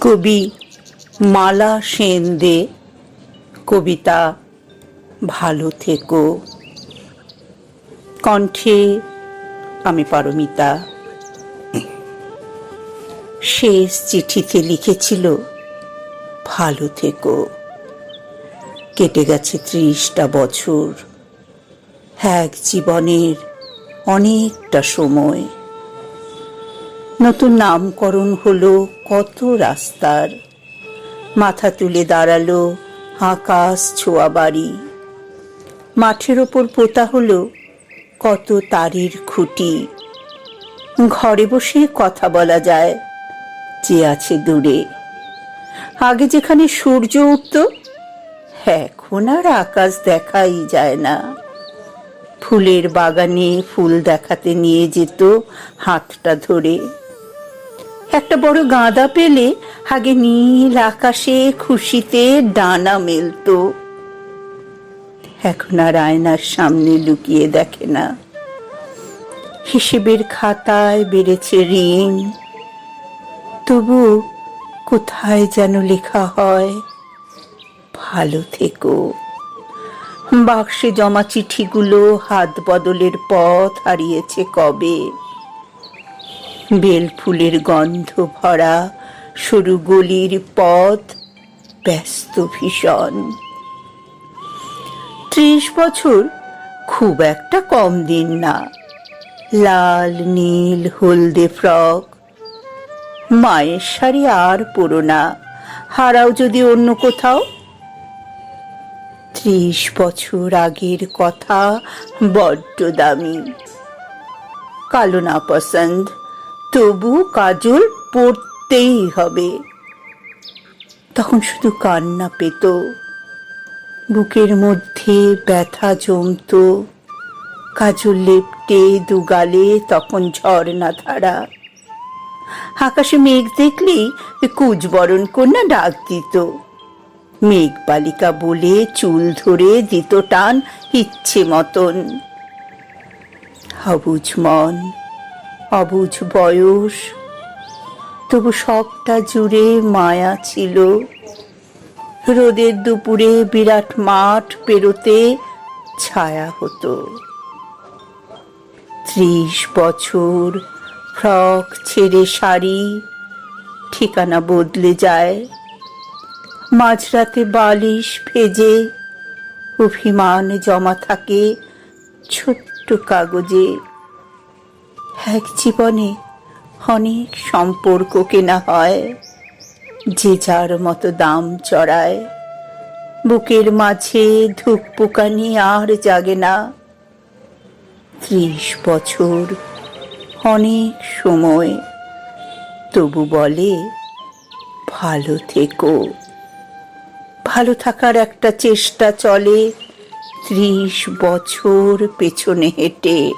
কবি মালা সেন দে কবিতা ভালো থেকো। কণ্ঠে আমি পারমিতা। শেষ চিঠিতে লিখেছিল, ভালো থেকো। কেটে গেছে ত্রিশটা বছর, এক জীবনের অনেকটা সময়। নতুন নামকরণ হলো কত রাস্তার। মাথা তুলে দাঁড়াল আকাশ ছোঁয়া বাড়ি। মাঠের ওপর পোতা হলো কত তারির খুঁটি। ঘরে বসে কথা বলা যায় যে আছে দূরে। আগে যেখানে সূর্য উঠত, এখন আর আকাশ দেখাই যায় না। ফুলের বাগানে ফুল দেখাতে নিয়ে যেত হাতটা ধরে। একটা বড় গাঁদা পেলে আগে নীল আকাশে খুশিতে ডানা মেলতো। এখন আর আয়নার সামনে লুকিয়ে দেখে না। হিসেবের খাতায় বেড়েছে ঋণ। তবু কোথায় যেন লেখা হয়, ভালো থেকো। বাক্সে জমা চিঠিগুলো হাত বদলের পথ হারিয়েছে কবে? বেল ফুলের গন্ধ ভরা সরু গলির পথ ব্যস্ত ভীষণ। ত্রিশ বছর খুব একটা কম দিন না। লাল, নীল, হলদে ফ্রক। মায়ের শাড়ি আর পরো না। হারাও যদি অন্য কোথাও। ত্রিশ বছর আগের কথা বড্ড দামি। কালো না পছন্দ। তবু কাজল পড়তেই হবে। তখন শুধু কান্না পেত। বুকের মধ্যে ব্যথা জমত। কাজল লেপটে দুগালে, তখন ঝর্ণা ধারা। আকাশে মেঘ দেখলেই কুচবরণ কন্যা ডাক দিত। মেঘ বালিকা বলে চুল ধরে দিত টান ইচ্ছে মতন। অবুঝ মন অবুঝ বয়স। তবু সবটা জুড়ে মায়া ছিল। রোদের দুপুরে বিরাট মাঠ পেরোতে ছায়া হতো। ত্রিশ বছর ফ্রক ছেড়ে শাড়ি ঠিকানা বদলে যায়। মাঝরাতে বালিশ ভেজে অভিমান জমা থাকে ছোট্ট কাগজে। এক জীবনে অনেক সম্পর্ক কেনা হয়, যে যার মতো দাম চড়ায়। বুকের মাঝে ধূপ পোকানি আর জাগে না। ত্রিশ বছর অনেক সময়, তবু বলে, ভালো থেকো। ভালো থাকার একটা চেষ্টা চলে, ত্রিশ বছর পেছনে হেঁটে।